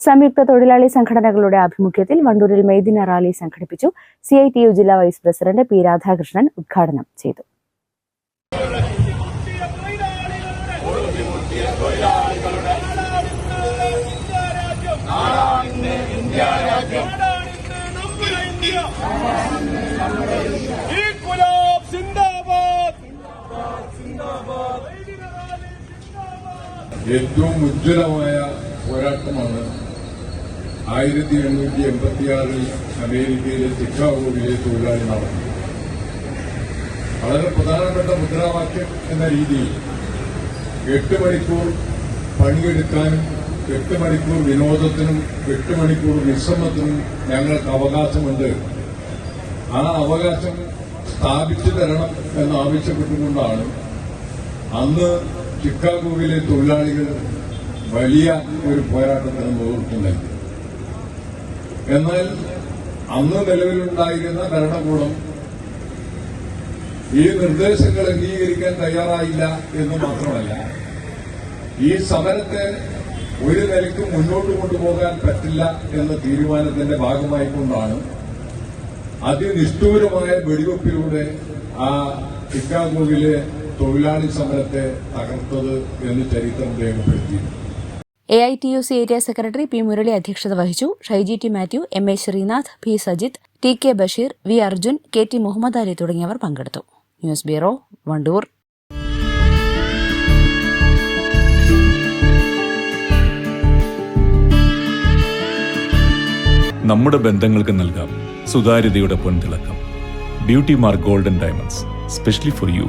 സംയുക്ത തൊഴിലാളി സംഘടനകളുടെ ആഭിമുഖ്യത്തിൽ വണ്ടൂരിൽ മെയ്ദിന റാലി സംഘടിപ്പിച്ചു സി ഐ ടി യു ജില്ലാ വൈസ് പ്രസിഡന്റ് പി രാധാകൃഷ്ണൻ ഉദ്ഘാടനം ചെയ്തു. ഏറ്റവും ഉജ്ജ്വലമായ പോരാട്ടമാണ് ആയിരത്തി എണ്ണൂറ്റി എൺപത്തിയാറിൽ അമേരിക്കയിലെ ചിക്കാഗോയിലെ തൊഴിലാളി നടന്നു. വളരെ പ്രധാനപ്പെട്ട മുദ്രാവാക്യം എന്ന രീതിയിൽ എട്ട് മണിക്കൂർ പണിയെടുക്കാനും എട്ട് മണിക്കൂർ വിനോദത്തിനും എട്ട് മണിക്കൂർ വിശ്രമത്തിനും ഞങ്ങൾക്ക് അവകാശമുണ്ട്. ആ അവകാശം സ്ഥാപിച്ചു തരണം എന്നാവശ്യപ്പെട്ടുകൊണ്ടാണ് അന്ന് ചിക്കാഗോവിലെ തൊഴിലാളികൾ വലിയ ഒരു പോരാട്ടത്തിന് നേതൃത്വം നൽകി എന്നാൽ അന്ന് നിലവിലുണ്ടായിരുന്ന ഭരണകൂടം ഈ നിർദ്ദേശങ്ങൾ അംഗീകരിക്കാൻ തയ്യാറായില്ല എന്ന് മാത്രമല്ല ഈ സമരത്തെ ഒരു നിലയ്ക്ക് മുന്നോട്ട് കൊണ്ടുപോകാൻ പറ്റില്ല എന്ന തീരുമാനത്തിന്റെ ഭാഗമായിക്കൊണ്ടാണ് അതിനിഷ്ഠൂരമായ വെടിവെപ്പിലൂടെ ആ ചിക്കാഗോവിലെ തൊഴിലാളി സമരത്തെ തകർത്തത് എന്ന് ചരിത്രം രേഖപ്പെടുത്തി A I T U C area secretary P Murali അധ്യക്ഷത വഹിച്ചു. Shyji T Mathew M A Sreenath P Sajith T K Basheer V Arjun K T Muhammad Ali തുടങ്ങിയവർ പങ്കെടുത്തു. News bureau Wandoor. നമ്മുടെ ബന്ധങ്ങൾക്ക് നൽകാം. സുതാര്യതയുടെ പൊൻതിളക്കം. Beauty mark golden diamonds specially for you